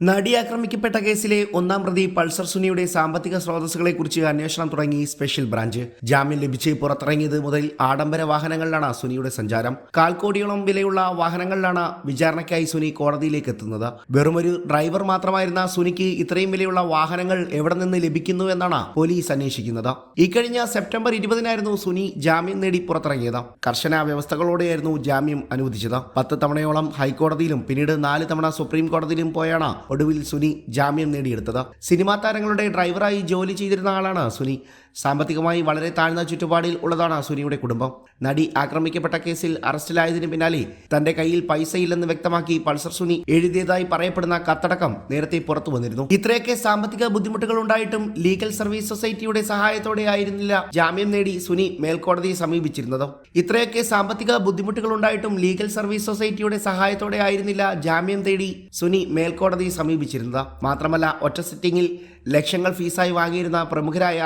നടി ആക്രമിക്കപ്പെട്ട കേസിലെ ഒന്നാം പ്രതി പൾസർ സുനിയുടെ സാമ്പത്തിക സ്രോതസ്സുകളെക്കുറിച്ച് അന്വേഷണം തുടങ്ങി സ്പെഷ്യൽ ബ്രാഞ്ച്. ജാമ്യം ലഭിച്ച് പുറത്തിറങ്ങിയത് മുതൽ ആഡംബര വാഹനങ്ങളിലാണ് സുനിയുടെ സഞ്ചാരം. കാൽക്കോടിയോളം വിലയുള്ള വാഹനങ്ങളിലാണ് വിചാരണയ്ക്കായി സുനി കോടതിയിലേക്ക് എത്തുന്നത്. വെറുമൊരു ഡ്രൈവർ മാത്രമായിരുന്ന സുനിക്ക് ഇത്രയും വിലയുള്ള വാഹനങ്ങൾ എവിടെ നിന്ന് ലഭിക്കുന്നു എന്നാണ് പോലീസ് അന്വേഷിക്കുന്നത്. ഇക്കഴിഞ്ഞ സെപ്റ്റംബർ ഇരുപതിനായിരുന്നു സുനി ജാമ്യം നേടി പുറത്തിറങ്ങിയത്. കർശന വ്യവസ്ഥകളോടെയായിരുന്നു ജാമ്യം അനുവദിച്ചത്. പത്ത് തവണയോളം ഹൈക്കോടതിയിലും പിന്നീട് നാല് തവണ സുപ്രീം കോടതിയിലും പോയാണ് ഒടുവിൽ സുനി ജാമ്യം നേടിയെടുത്തത്. സിനിമാ താരങ്ങളുടെ ഡ്രൈവറായി ജോലി ചെയ്തിരുന്ന ആളാണ് സുനി. സാമ്പത്തികമായി വളരെ താഴ്ന്ന ചുറ്റുപാടിൽ ഉള്ളതാണ് സുനിയുടെ കുടുംബം. നടി ആക്രമിക്കപ്പെട്ട കേസിൽ അറസ്റ്റിലായതിന് പിന്നാലെ തന്റെ കയ്യിൽ പൈസയില്ലെന്ന് വ്യക്തമാക്കി പൾസർ സുനി എഴുതിയതായി പറയപ്പെടുന്ന കത്തടക്കം നേരത്തെ പുറത്തു വന്നിരുന്നു. ഇത്രയൊക്കെ സാമ്പത്തിക ബുദ്ധിമുട്ടുകൾ ഉണ്ടായിട്ടും ലീഗൽ സർവീസ് സൊസൈറ്റിയുടെ സഹായത്തോടെ ആയിരുന്നില്ല ജാമ്യം നേടി സുനി മേൽക്കോടതിയെ സമീപിച്ചിരുന്നത്. ഇത്രയൊക്കെ സാമ്പത്തിക ബുദ്ധിമുട്ടുകൾ ഉണ്ടായിട്ടും ലീഗൽ സർവീസ് സൊസൈറ്റിയുടെ സഹായത്തോടെ ആയിരുന്നില്ല ജാമ്യം തേടി സുനി മേൽക്കോടതിയെ സമീപിച്ചിരുന്നത്. മാത്രമല്ല ഒറ്റ സിറ്റിംഗിൽ ലക്ഷങ്ങൾ ഫീസായി വാങ്ങിയിരുന്ന പ്രമുഖരായ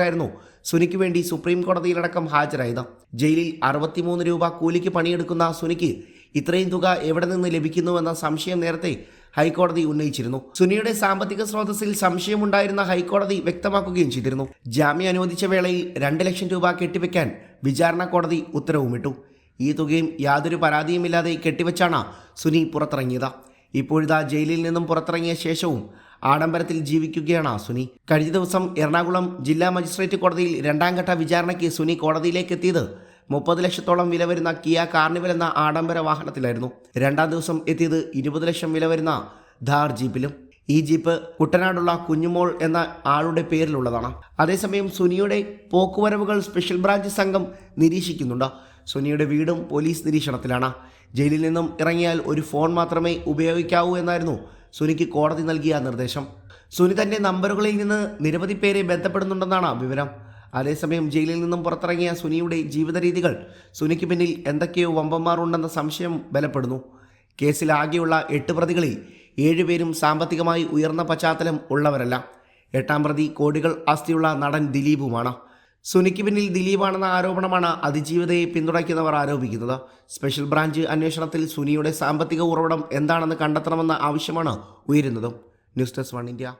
അഭിഭാഷകരായിരുന്നു സുനിക്ക് വേണ്ടി സുപ്രീം കോടതിയിലടക്കം ഹാജരായത്. ജയിലിൽ അറുപത്തിമൂന്ന് രൂപ കൂലിക്ക് പണിയെടുക്കുന്ന സുനിക്ക് ഇത്രയും തുക എവിടെ നിന്ന് ലഭിക്കുന്നുവെന്ന സംശയം നേരത്തെ ഹൈക്കോടതി ഉന്നയിച്ചിരുന്നു. സുനിയുടെ സാമ്പത്തിക സ്രോതസ്സിൽ സംശയമുണ്ടായിരുന്ന ഹൈക്കോടതി വ്യക്തമാക്കുകയും ചെയ്തിരുന്നു. ജാമ്യം അനുവദിച്ച വേളയിൽ രണ്ട് ലക്ഷം രൂപ കെട്ടിവെക്കാൻ വിചാരണ കോടതി ഉത്തരവുമിട്ടു. ഈ തുകയും യാതൊരു പരാതിയുമില്ലാതെ കെട്ടിവെച്ചാണ് സുനി പുറത്തിറങ്ങിയത്. ഇപ്പോഴിതാ ജയിലിൽ നിന്നും പുറത്തിറങ്ങിയ ശേഷവും ആഡംബരത്തിൽ ജീവിക്കുകയാണ് സുനി. കഴിഞ്ഞ ദിവസം എറണാകുളം ജില്ലാ മജിസ്ട്രേറ്റ് കോടതിയിൽ രണ്ടാം ഘട്ട വിചാരണയ്ക്ക് സുനി കോടതിയിലേക്ക് എത്തിയത് മുപ്പത് ലക്ഷത്തോളം വില വരുന്ന കിയ കാർണിവൽ എന്ന ആഡംബര വാഹനത്തിലായിരുന്നു. രണ്ടാം ദിവസം എത്തിയത് ഇരുപത് ലക്ഷം വില വരുന്ന ധാർ ജീപ്പിലും. ഈ ജീപ്പ് കുട്ടനാടുള്ള കുഞ്ഞുമോൾ എന്ന ആളുടെ പേരിലുള്ളതാണ്. അതേസമയം സുനിയുടെ പോക്കുവരവുകൾ സ്പെഷ്യൽ ബ്രാഞ്ച് സംഘം നിരീക്ഷിക്കുന്നുണ്ട്. സുനിയുടെ വീടും പോലീസ് നിരീക്ഷണത്തിലാണ്. ജയിലിൽ നിന്നും ഇറങ്ങിയാൽ ഒരു ഫോൺ മാത്രമേ ഉപയോഗിക്കാവൂ എന്നായിരുന്നു സുനിക്ക് കോടതി നൽകിയ നിർദ്ദേശം. സുനി തന്റെ നമ്പറുകളിൽ നിന്ന് നിരവധി പേരെ ബന്ധപ്പെടുന്നുണ്ടെന്നാണ് വിവരം. അതേസമയം ജയിലിൽ നിന്നും പുറത്തിറങ്ങിയ സുനിയുടെ ജീവിത രീതികൾ സുനിക്ക് പിന്നിൽ എന്തൊക്കെയോ വമ്പന്മാർ ഉണ്ടെന്ന സംശയം ബലപ്പെടുന്നു. കേസിൽ ആകെയുള്ള എട്ട് പ്രതികളിൽ ഏഴുപേരും സാമ്പത്തികമായി ഉയർന്ന പശ്ചാത്തലം ഉള്ളവരല്ല. എട്ടാം പ്രതി കോടികൾ ആസ്തിയുള്ള നടൻ ദിലീപുമാണ്. സുനിക്ക് പിന്നിൽ ദിലീപാണെന്ന ആരോപണമാണ് അതിജീവിതയെ പിന്തുണയ്ക്കുന്നവർ ആരോപിക്കുന്നത്. സ്പെഷ്യൽ ബ്രാഞ്ച് അന്വേഷണത്തിൽ സുനിയുടെ സാമ്പത്തിക ഉറവിടം എന്താണെന്ന് കണ്ടെത്തണമെന്ന ആവശ്യമാണ് ഉയരുന്നതും. News desk one India.